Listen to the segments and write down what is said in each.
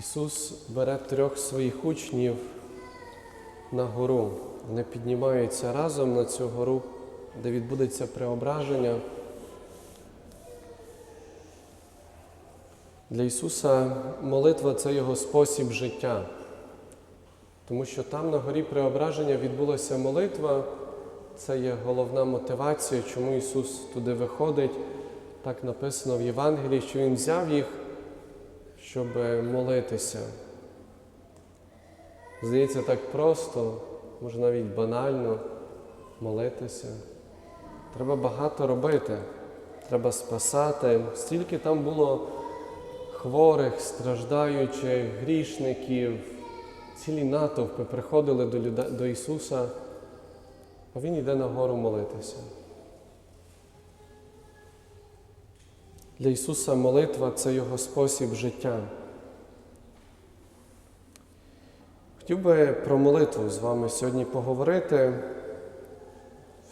Ісус бере трьох своїх учнів на гору. Вони піднімаються разом на цю гору, де відбудеться преображення. Для Ісуса молитва це Його спосіб життя. Тому що там на горі преображення відбулася молитва, це є головна мотивація, чому Ісус туди виходить. Так написано в Євангелії, що Він взяв їх, щоб молитися. Здається, так просто, може навіть банально молитися. Треба багато робити, треба спасати. Стільки там було хворих, страждаючих, грішників, цілі натовпи приходили до Ісуса, а Він йде на гору молитися. Для Ісуса молитва це Його спосіб життя. Хотів би про молитву з вами сьогодні поговорити.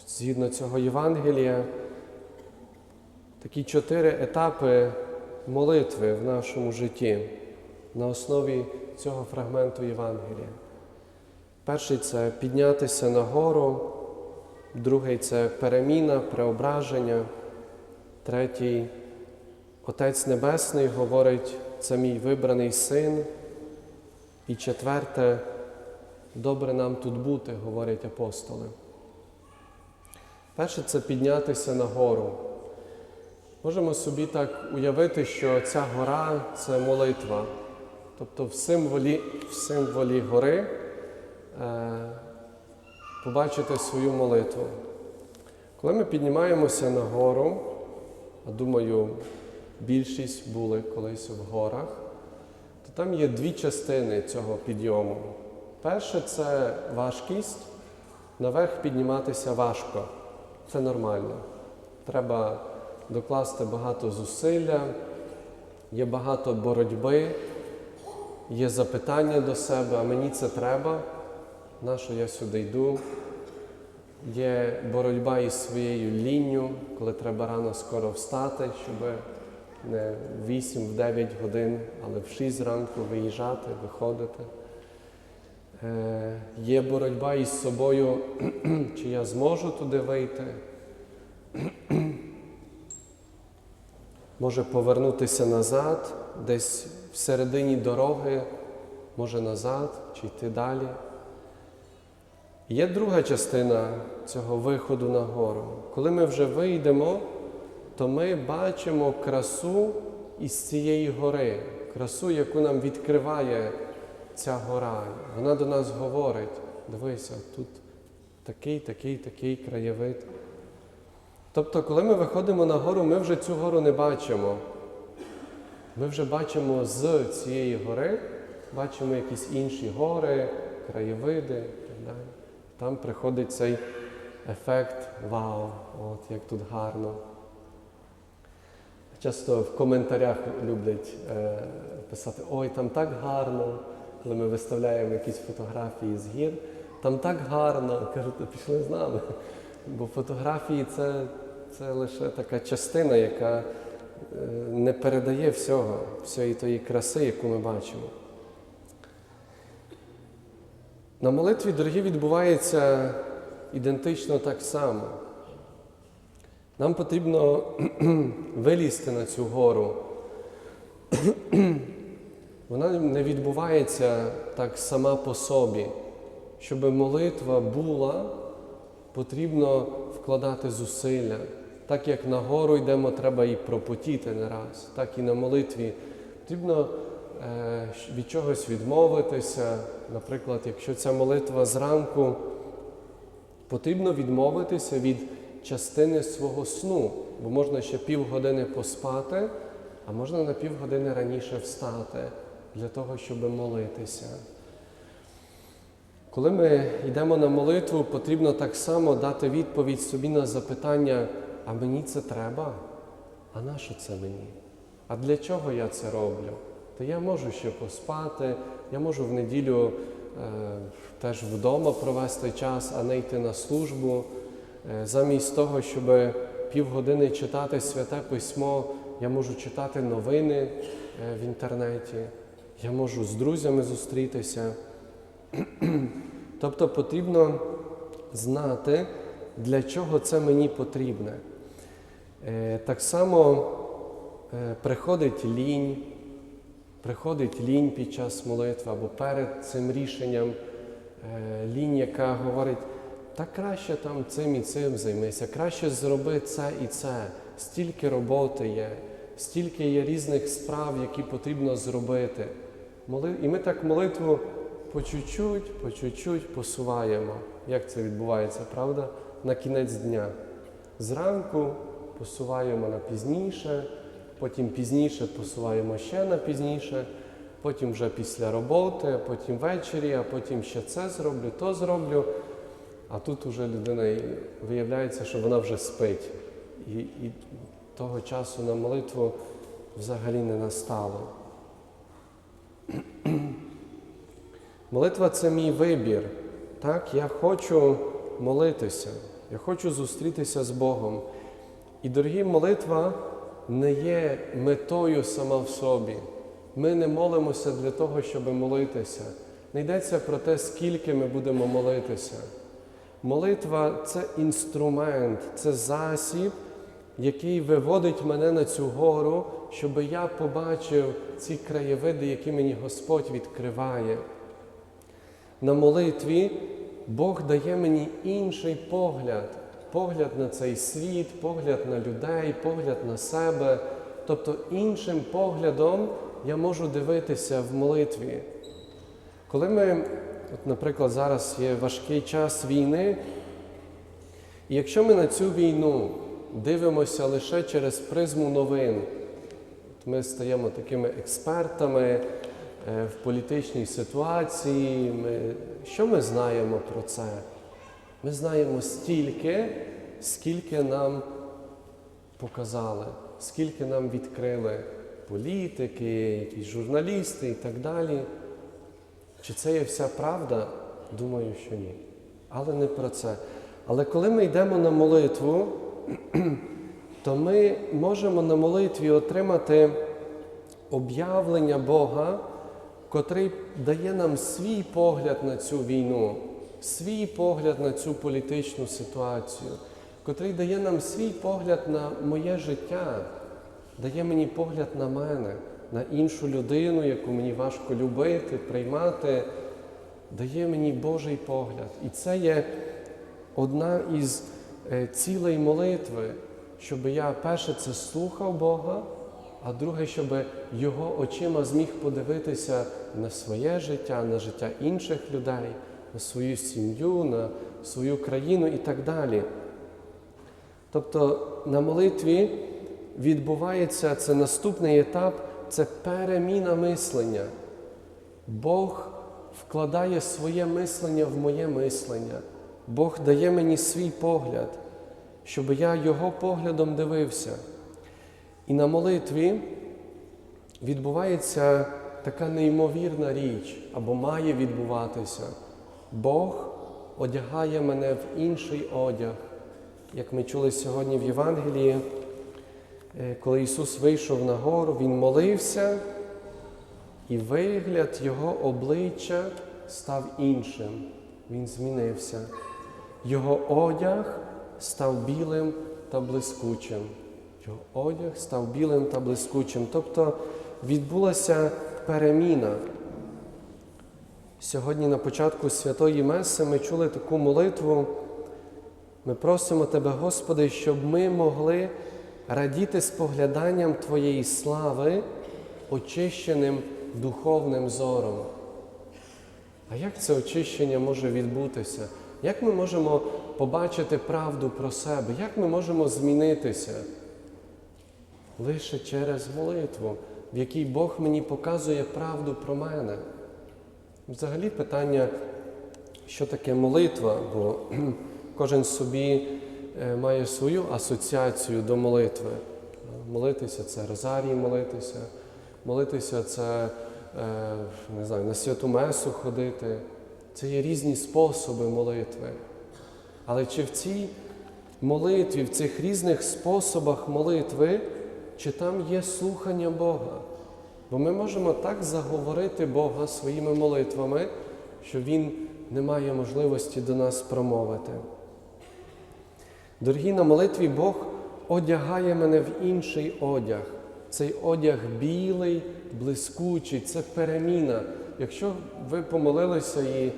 Згідно цього Євангелія, такі чотири етапи молитви в нашому житті на основі цього фрагменту Євангелія. Перший це піднятися на гору, другий це переміна, преображення, третій Отець Небесний говорить, це мій вибраний син. І четверте, добре нам тут бути, говорять апостоли. Перше це піднятися на гору. Можемо собі так уявити, що ця гора це молитва. Тобто в символі, в символі гори е, побачити свою молитву. Коли ми піднімаємося на гору, а думаю, більшість були колись в горах, то там є дві частини цього підйому. Перше це важкість. Наверх підніматися важко. Це нормально. Треба докласти багато зусилля, є багато боротьби, є запитання до себе, а мені це треба, на що я сюди йду. Є боротьба із своєю лінню, коли треба рано скоро встати, щоб не в 8-9 годин, але в 6 зранку виїжджати, виходити. Е, Є боротьба із собою, чи я зможу туди вийти. Може повернутися назад, десь в середині дороги, може назад, чи йти далі. Є друга частина цього виходу на гору. Коли ми вже вийдемо, то ми бачимо красу із цієї гори, красу, яку нам відкриває ця гора. Вона до нас говорить: дивися, тут такий, такий, такий краєвид. Тобто, коли ми виходимо на гору, ми вже цю гору не бачимо. Ми вже бачимо з цієї гори, бачимо якісь інші гори, краєвиди так далі. Там приходить цей ефект вау, от як тут гарно. Часто в коментарях люблять е, писати Ой, там так гарно, коли ми виставляємо якісь фотографії з гір, там так гарно. Кажуть, пішли з нами. Бо фотографії це, це лише така частина, яка е, не передає всього, всієї тої краси, яку ми бачимо. На молитві, дорогі, відбувається ідентично так само. Нам потрібно вилізти на цю гору. Вона не відбувається так сама по собі. Щоб молитва була, потрібно вкладати зусилля. Так як на гору йдемо, треба і пропотіти не раз, так і на молитві потрібно е, від чогось відмовитися. Наприклад, якщо ця молитва зранку, потрібно відмовитися від частини свого сну, бо можна ще півгодини поспати, а можна на півгодини раніше встати для того, щоб молитися. Коли ми йдемо на молитву, потрібно так само дати відповідь собі на запитання, а мені це треба? А на що це мені? А для чого я це роблю? То я можу ще поспати, я можу в неділю е, теж вдома провести час, а не йти на службу. Е, замість того, щоб півгодини читати святе письмо, я можу читати новини е, в інтернеті. я можу з друзями зустрітися. Тобто потрібно знати, для чого це мені потрібне. Е, Так само приходить лінь, приходить лінь під час молитви або перед цим рішенням, лінь, яка говорить, та краще там цим і цим займися, краще зроби це і це, стільки роботи є, стільки є різних справ, які потрібно зробити. І ми так молитву по чуть-чуть, по чуть-чуть посуваємо. Як це відбувається, правда? На кінець дня. Зранку посуваємо на пізніше, потім пізніше посуваємо ще на пізніше, потім вже після роботи, потім ввечері, а потім ще це зроблю, то зроблю. А тут уже людина виявляється, що вона вже спить. І, і того часу на молитву взагалі не настало. Молитва це мій вибір. Так, я хочу молитися, я хочу зустрітися з Богом. І, дорогі, молитва не є метою сама в собі. Ми не молимося для того, щоб молитися. Не йдеться про те, скільки ми будемо молитися. Молитва це інструмент, це засіб, який виводить мене на цю гору, щоб я побачив ці краєвиди, які мені Господь відкриває. На молитві Бог дає мені інший погляд, погляд на цей світ, погляд на людей, погляд на себе. Тобто іншим поглядом я можу дивитися в молитві. Коли ми, от, наприклад, зараз є важкий час війни, і якщо ми на цю війну дивимося лише через призму новин, от ми стаємо такими експертами е, в політичній ситуації, ми, що ми знаємо про це? Ми знаємо стільки, скільки нам показали, скільки нам відкрили політики, якісь журналісти і так далі. Чи це є вся правда? Думаю, що ні. Але не про це. Але коли ми йдемо на молитву, то ми можемо на молитві отримати об'явлення Бога, котрий дає нам свій погляд на цю війну, свій погляд на цю політичну ситуацію, котрий дає нам свій погляд на моє життя, дає мені погляд на мене, на іншу людину, яку мені важко любити, приймати, дає мені Божий погляд. І це є одна із е, цілей молитви, щоб я перше це слухав Бога, а друге, щоб його очима зміг подивитися на своє життя, на життя інших людей, на свою сім'ю, на свою країну і так далі. Тобто на молитві відбувається це наступний етап це переміна мислення. Бог вкладає своє мислення в моє мислення. Бог дає мені свій погляд, щоб я його поглядом дивився. І на молитві відбувається така неймовірна річ, або має відбуватися. Бог одягає мене в інший одяг, як ми чули сьогодні в Євангелії. Е, Коли Ісус вийшов на гору, Він молився, і вигляд Його обличчя став іншим. Він змінився. Його одяг став білим та блискучим. Його одяг став білим та блискучим. Тобто відбулася переміна. Сьогодні на початку святої Меси ми чули таку молитву. Ми просимо Тебе, Господи, щоб ми могли радіти спогляданням Твоєї слави, очищеним духовним зором. А як це очищення може відбутися? Як ми можемо побачити правду про себе? Як ми можемо змінитися? Лише через молитву, в якій Бог мені показує правду про мене. Взагалі питання, що таке молитва, бо кожен собі е, має свою асоціацію до молитви. Молитися це розарій молитися, молитися це е, не знаю, на святу месу ходити. Це є різні способи молитви. Але чи в цій молитві, в цих різних способах молитви, чи там є слухання Бога? Бо ми можемо так заговорити Бога своїми молитвами, що Він не має можливості до нас промовити. Дорогі на молитві Бог одягає мене в інший одяг. Цей одяг білий, блискучий, це переміна. Якщо ви помолилися і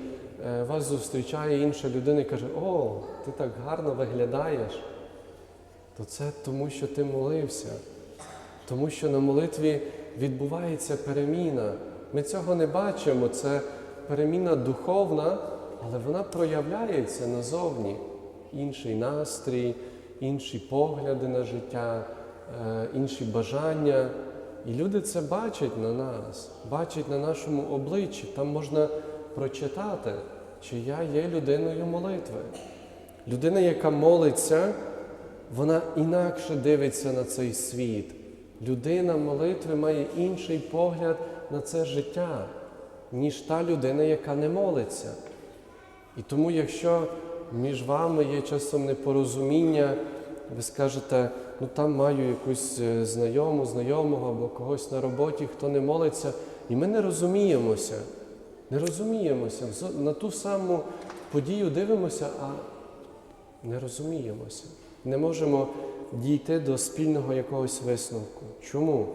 е, вас зустрічає інша людина і каже, о, ти так гарно виглядаєш, то це тому, що ти молився. Тому що на молитві відбувається переміна. Ми цього не бачимо, це переміна духовна, але вона проявляється назовні. Інший настрій, інші погляди на життя, е, інші бажання. І люди це бачать на нас, бачать на нашому обличчі. Там можна прочитати, чи я є людиною молитви. Людина, яка молиться, вона інакше дивиться на цей світ. Людина молитви має інший погляд на це життя, ніж та людина, яка не молиться. І тому, якщо між вами є часом непорозуміння, ви скажете, ну там маю якусь е, знайому, знайомого або когось на роботі, хто не молиться, і ми не розуміємося, не розуміємося. На ту саму подію дивимося, а не розуміємося. Не можемо дійти до спільного якогось висновку. Чому?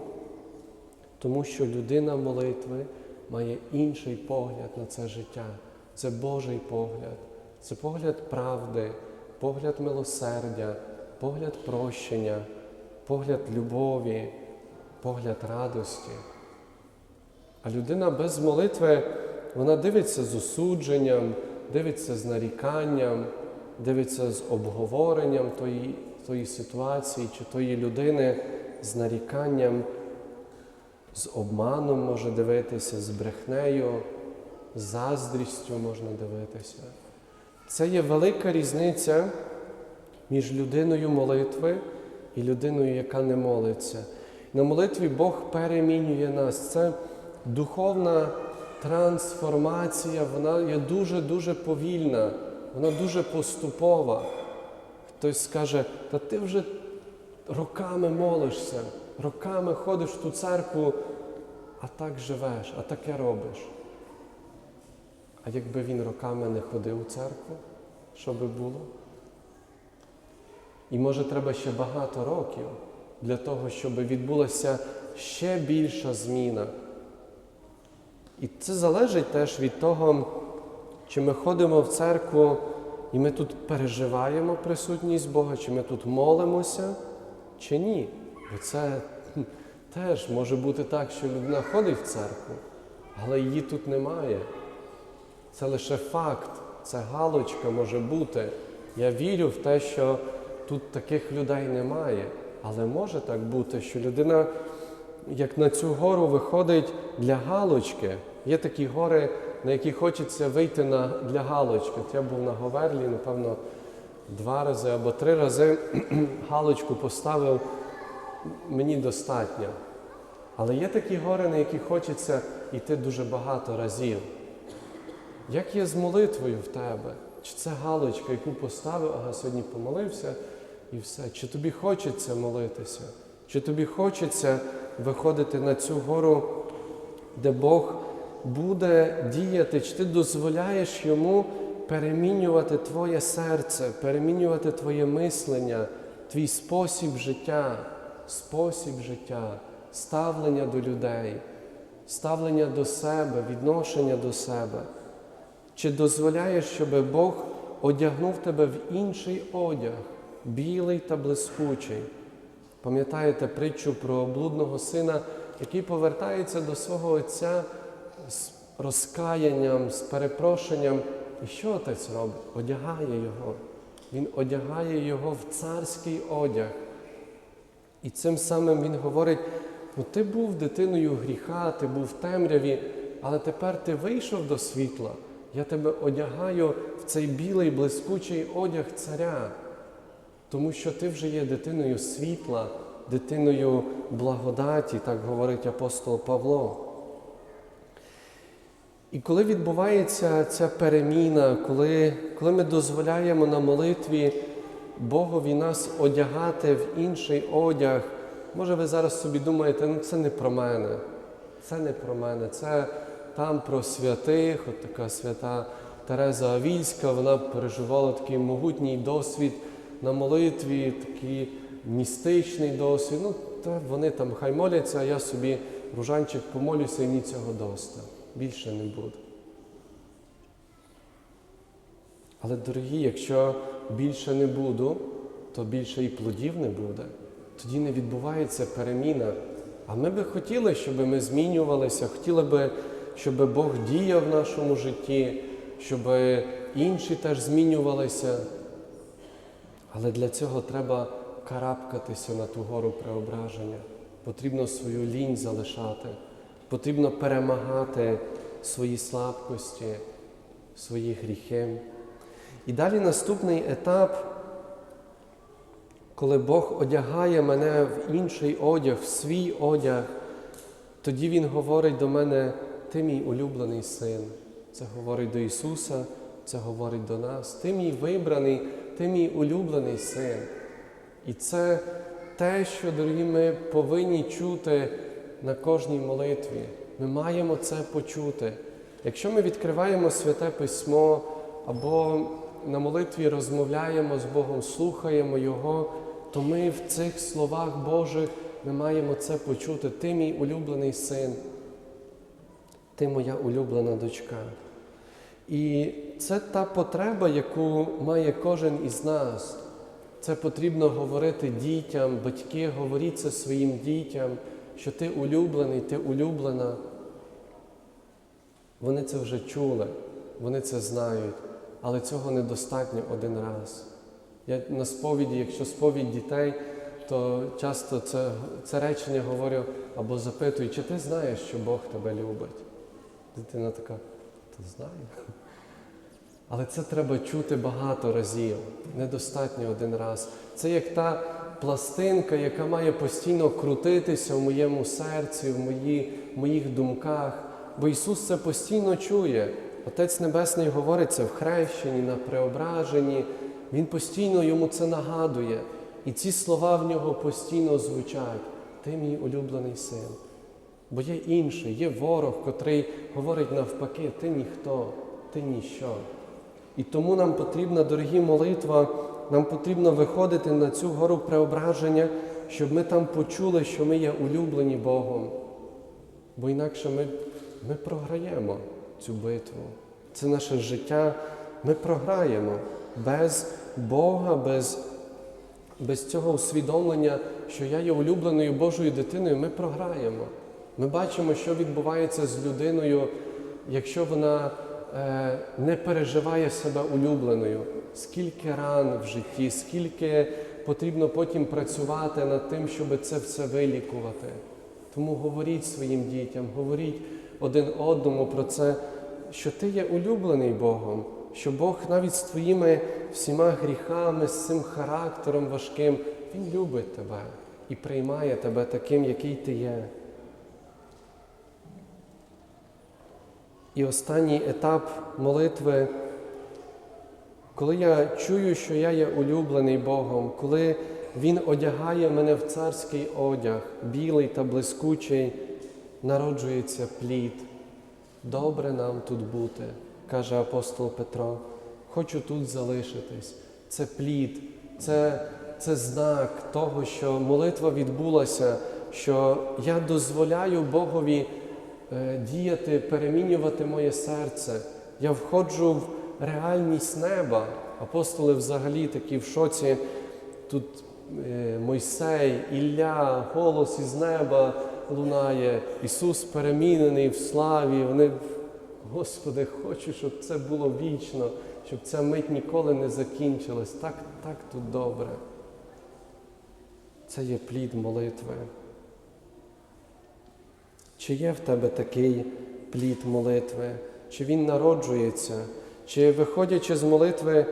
Тому що людина молитви має інший погляд на це життя. Це Божий погляд, це погляд правди, погляд милосердя, погляд прощення, погляд любові, погляд радості. А людина без молитви, вона дивиться з осудженням, дивиться з наріканням, дивиться з обговоренням тої, тої ситуації чи тої людини, з наріканням, з обманом може дивитися, з брехнею, з заздрістю можна дивитися. Це є велика різниця між людиною молитви і людиною, яка не молиться. На молитві Бог перемінює нас. Це духовна трансформація, вона є дуже-дуже повільна, вона дуже поступова. Хтось скаже, та ти вже роками молишся, роками ходиш в ту церкву, а так живеш, а таке робиш. А якби він роками не ходив у церкву, що би було? І може треба ще багато років для того, щоб відбулася ще більша зміна. І це залежить теж від того, чи ми ходимо в церкву і ми тут переживаємо присутність Бога, чи ми тут молимося, чи ні. Бо це теж може бути так, що людина ходить в церкву, але її тут немає. Це лише факт, це галочка може бути. Я вірю в те, що тут таких людей немає. Але може так бути, що людина, як на цю гору виходить для галочки. Є такі гори, на які хочеться вийти на, для галочки. Я був на Говерлі, напевно, два рази або три рази галочку поставив, мені достатньо. Але є такі гори, на які хочеться йти дуже багато разів. Як є з молитвою в тебе? Чи це галочка, яку поставив, ага, сьогодні помолився і все? Чи тобі хочеться молитися? Чи тобі хочеться виходити на цю гору, де Бог буде діяти, чи ти дозволяєш йому перемінювати твоє серце, перемінювати твоє мислення, твій спосіб життя, спосіб життя, ставлення до людей, ставлення до себе, відношення до себе? Чи дозволяєш, щоб Бог одягнув тебе в інший одяг, білий та блискучий? Пам'ятаєте притчу про блудного сина, який повертається до свого отця з розкаянням, з перепрошенням. І що отець робить? Одягає його. Він одягає його в царський одяг. І цим самим він говорить: ну ти був дитиною гріха, ти був в темряві, але тепер ти вийшов до світла. Я тебе одягаю в цей білий блискучий одяг царя, тому що ти вже є дитиною світла, дитиною благодаті, так говорить апостол Павло. І коли відбувається ця переміна, коли, коли ми дозволяємо на молитві Богові нас одягати в інший одяг, може ви зараз собі думаєте, ну це не про мене. це не про мене, це там про святих, от така свята Тереза Авільська, вона переживала такий могутній досвід на молитві, такий містичний досвід. Ну, та вони там хай моляться, а я собі ружанчик помолюся і мені цього доста. Більше не буде. Але, дорогі, якщо більше не буду, то більше і плодів не буде. Тоді не відбувається переміна. А ми би хотіли, щоб ми змінювалися, хотіли би, щоб Бог діяв в нашому житті, щоб інші теж змінювалися. Але для цього треба карабкатися на ту гору преображення. Потрібно свою лінь залишати, потрібно перемагати свої слабкості, свої гріхи. І далі наступний етап, коли Бог одягає мене в інший одяг, в свій одяг, тоді Він говорить до мене, ти мій улюблений син. Це говорить до Ісуса, це говорить до нас. Ти мій вибраний, ти мій улюблений син. І це те, що, дорогі, ми повинні чути на кожній молитві. Ми маємо це почути. Якщо ми відкриваємо святе письмо або на молитві розмовляємо з Богом, слухаємо Його, то ми в цих словах Божих ми маємо це почути. Ти мій улюблений син, ти моя улюблена дочка. І це та потреба, яку має кожен із нас. Це потрібно говорити дітям, батьки, говоріть це своїм дітям, що ти улюблений, ти улюблена. Вони це вже чули, вони це знають, але цього недостатньо один раз. Я на сповіді, якщо сповідь дітей, то часто це, це речення говорю або запитую, чи ти знаєш, що Бог тебе любить? Дитина така, то знаю. Але це треба чути багато разів, недостатньо один раз. Це як та пластинка, яка має постійно крутитися в моєму серці, в, мої, моїх думках. Бо Ісус це постійно чує. Отець Небесний говорить це в хрещенні, на преображенні. Він постійно йому це нагадує. І ці слова в нього постійно звучать. Ти мій улюблений син. Бо є інший, є ворог, котрий говорить навпаки, ти ніхто, ти ніщо. І тому нам потрібна, дорогі молитва, нам потрібно виходити на цю гору преображення, щоб ми там почули, що ми є улюблені Богом. Бо інакше ми, ми програємо цю битву. Це наше життя. Ми програємо без Бога, без, без цього усвідомлення, що я є улюбленою Божою дитиною, ми програємо. Ми бачимо, що відбувається з людиною, якщо вона е, не переживає себе улюбленою, скільки ран в житті, скільки потрібно потім працювати над тим, щоб це все вилікувати. Тому говоріть своїм дітям, говоріть один одному про це, що ти є улюблений Богом, що Бог навіть з твоїми всіма гріхами, з цим характером важким, Він любить тебе і приймає тебе таким, який ти є. І останній етап молитви, коли я чую, що я є улюблений Богом, коли Він одягає мене в царський одяг, білий та блискучий, народжується плід. Добре нам тут бути, каже апостол Петро. Хочу тут залишитись. Це плід, це, це знак того, що молитва відбулася, що я дозволяю Богові діяти, перемінювати моє серце. Я входжу в реальність неба. Апостоли взагалі такі в шоці. Тут е, Мойсей, Ілля, голос із неба лунає, Ісус перемінений в славі. Вони, Господи, хочу, щоб це було вічно, щоб ця мить ніколи не закінчилась. Так, так тут добре. Це є плід молитви. Чи є в тебе такий плід молитви? Чи він народжується? Чи виходячи з молитви,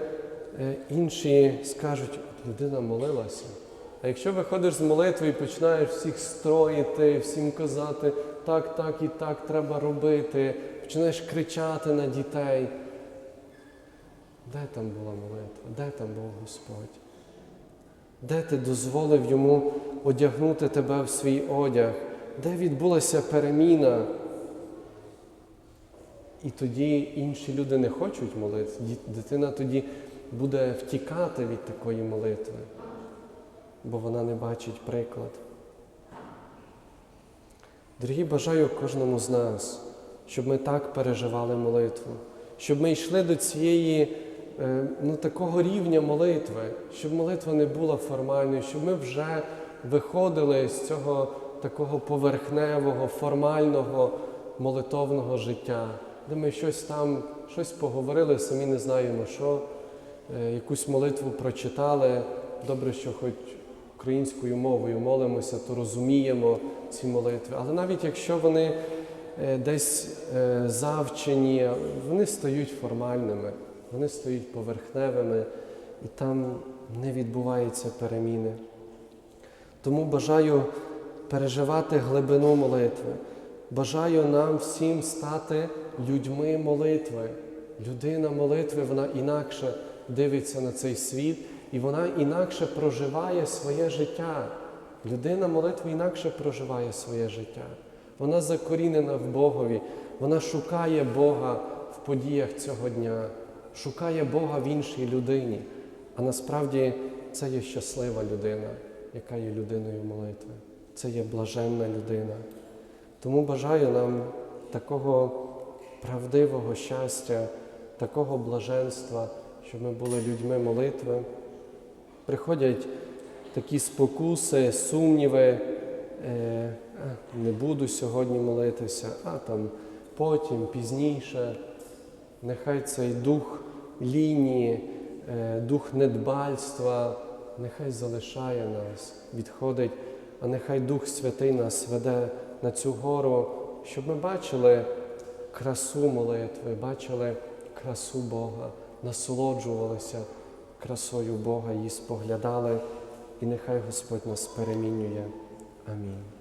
е, інші скажуть, людина молилася. А якщо виходиш з молитви і починаєш всіх строїти, всім казати, так, так і так треба робити, починаєш кричати на дітей, де там була молитва? Де там був Господь? Де ти дозволив йому одягнути тебе в свій одяг, де відбулася переміна. І тоді інші люди не хочуть молитися. Дитина тоді буде втікати від такої молитви, бо вона не бачить приклад. Дорогі, бажаю кожному з нас, щоб ми так переживали молитву, щоб ми йшли до цієї е, ну, такого рівня молитви, щоб молитва не була формальною, щоб ми вже виходили з цього такого поверхневого, формального молитовного життя, де ми щось там, щось поговорили, самі не знаємо, що, е, якусь молитву прочитали. Добре, що хоч українською мовою молимося, то розуміємо ці молитви. Але навіть якщо вони е, десь е, завчені, вони стають формальними, вони стають поверхневими, і там не відбувається переміни. Тому бажаю переживати глибину молитви. Бажаю нам всім стати людьми молитви. Людина молитви, вона інакше дивиться на цей світ і вона інакше проживає своє життя. Людина молитви інакше проживає своє життя. Вона закорінена в Богові, вона шукає Бога в подіях цього дня, шукає Бога в іншій людині. А насправді це є щаслива людина, яка є людиною молитви. Це є блаженна людина. Тому бажаю нам такого правдивого щастя, такого блаженства, щоб ми були людьми молитви. Приходять такі спокуси, сумніви, е, «А, не буду сьогодні молитися, а там потім, пізніше. Нехай цей дух лінії, е, дух недбальства, нехай залишає нас, відходить, а нехай Дух Святий нас веде на цю гору, щоб ми бачили красу молитви, бачили красу Бога, насолоджувалися красою Бога, її споглядали, і нехай Господь нас перемінює. Амінь.